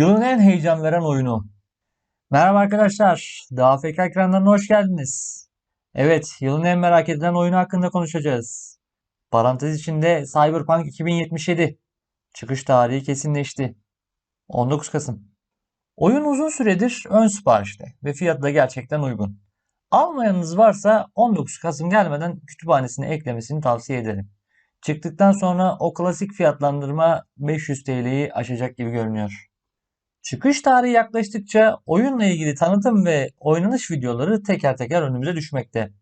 Yılın en heyecan veren oyunu. Merhaba arkadaşlar. DAFK ekranlarına hoş geldiniz. Evet, yılın en merak edilen oyunu hakkında konuşacağız. Parantez içinde Cyberpunk 2077. Çıkış tarihi kesinleşti. 19 Kasım. Oyun uzun süredir ön siparişte ve fiyatı da gerçekten uygun. Almayanınız varsa 19 Kasım gelmeden kütüphanesine eklemesini tavsiye ederim. Çıktıktan sonra o klasik fiyatlandırma 500 TL'yi aşacak gibi görünüyor. Çıkış tarihi yaklaştıkça oyunla ilgili tanıtım ve oynanış videoları teker teker önümüze düşmekte.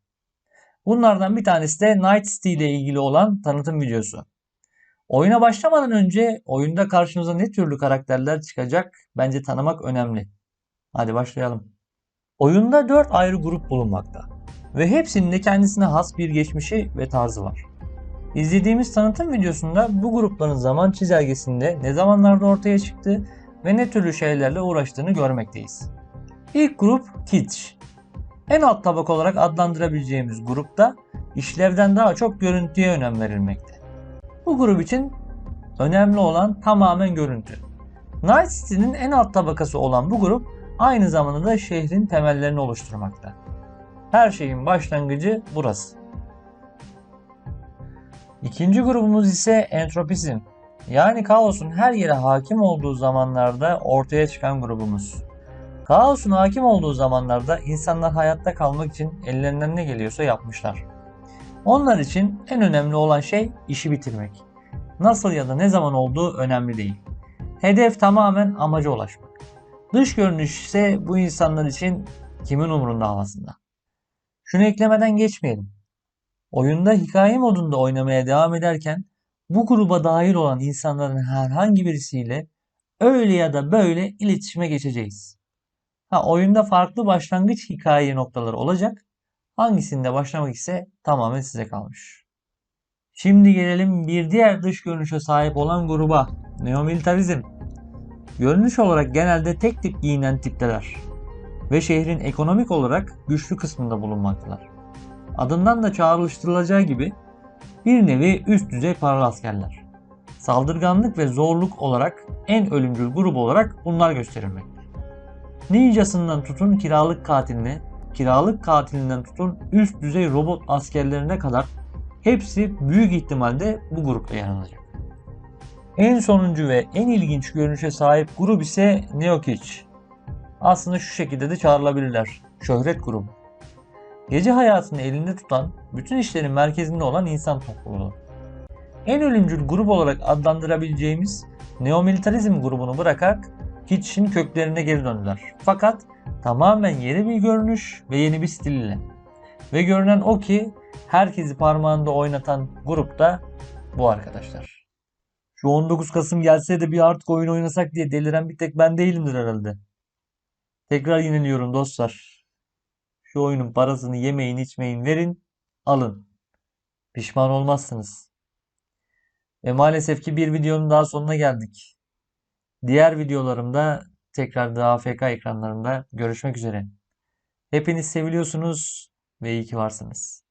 Bunlardan bir tanesi de Night City ile ilgili olan tanıtım videosu. Oyuna başlamadan önce oyunda karşımıza ne türlü karakterler çıkacak bence tanımak önemli. Hadi başlayalım. Oyunda 4 ayrı grup bulunmakta ve hepsinin de kendisine has bir geçmişi ve tarzı var. İzlediğimiz tanıtım videosunda bu grupların zaman çizelgesinde ne zamanlarda ortaya çıktı ve ne türlü şeylerle uğraştığını görmekteyiz. İlk grup Kitsch. En alt tabak olarak adlandırabileceğimiz grupta işlevden daha çok görüntüye önem verilmekte. Bu grup için önemli olan tamamen görüntü. Night City'nin en alt tabakası olan bu grup aynı zamanda da şehrin temellerini oluşturmakta. Her şeyin başlangıcı burası. İkinci grubumuz ise entropizm. Yani kaosun her yere hakim olduğu zamanlarda ortaya çıkan grubumuz. Kaosun hakim olduğu zamanlarda insanlar hayatta kalmak için ellerinden ne geliyorsa yapmışlar. Onlar için en önemli olan şey işi bitirmek. Nasıl ya da ne zaman olduğu önemli değil. Hedef tamamen amaca ulaşmak. Dış görünüş ise bu insanlar için kimin umurunda havasında. Şunu eklemeden geçmeyelim. Oyunda hikaye modunda oynamaya devam ederken bu gruba dahil olan insanların herhangi birisiyle öyle ya da böyle iletişime geçeceğiz. Ha, oyunda farklı başlangıç hikaye noktaları olacak. Hangisinde başlamak ise tamamen size kalmış. Şimdi gelelim bir diğer dış görünüşe sahip olan gruba. Neomilitarizm. Görünüş olarak genelde tek tip giyinen tipteler. Ve şehrin ekonomik olarak güçlü kısmında bulunmaktalar. Adından da çağrıştırılacağı gibi bir nevi üst düzey paralı askerler. Saldırganlık ve zorluk olarak en ölümcül grup olarak bunlar gösterilmektedir. Ninjasından tutun kiralık katiline, kiralık katilinden tutun üst düzey robot askerlerine kadar hepsi büyük ihtimalle bu grupta yer alacak. En sonuncu ve en ilginç görünüşe sahip grup ise Neokic. Aslında şu şekilde de çağrılabilirler. Şöhret grubu. Gece hayatını elinde tutan, bütün işlerin merkezinde olan insan topluluğu. En ölümcül grup olarak adlandırabileceğimiz neomilitarizm grubunu bırakarak Kitsch'in köklerine geri döndüler. Fakat tamamen yeni bir görünüş ve yeni bir stil ile. Ve görünen o ki herkesi parmağında oynatan grup da bu arkadaşlar. Şu 19 Kasım gelse de bir artık oyun oynasak diye deliren bir tek ben değilimdir herhalde. Tekrar yeniliyorum dostlar. Şu oyunun parasını yemeyin içmeyin verin alın. Pişman olmazsınız. Ve maalesef ki bir videonun daha sonuna geldik. Diğer videolarımda tekrar daha AFK ekranlarında görüşmek üzere. Hepiniz seviliyorsunuz ve iyi ki varsınız.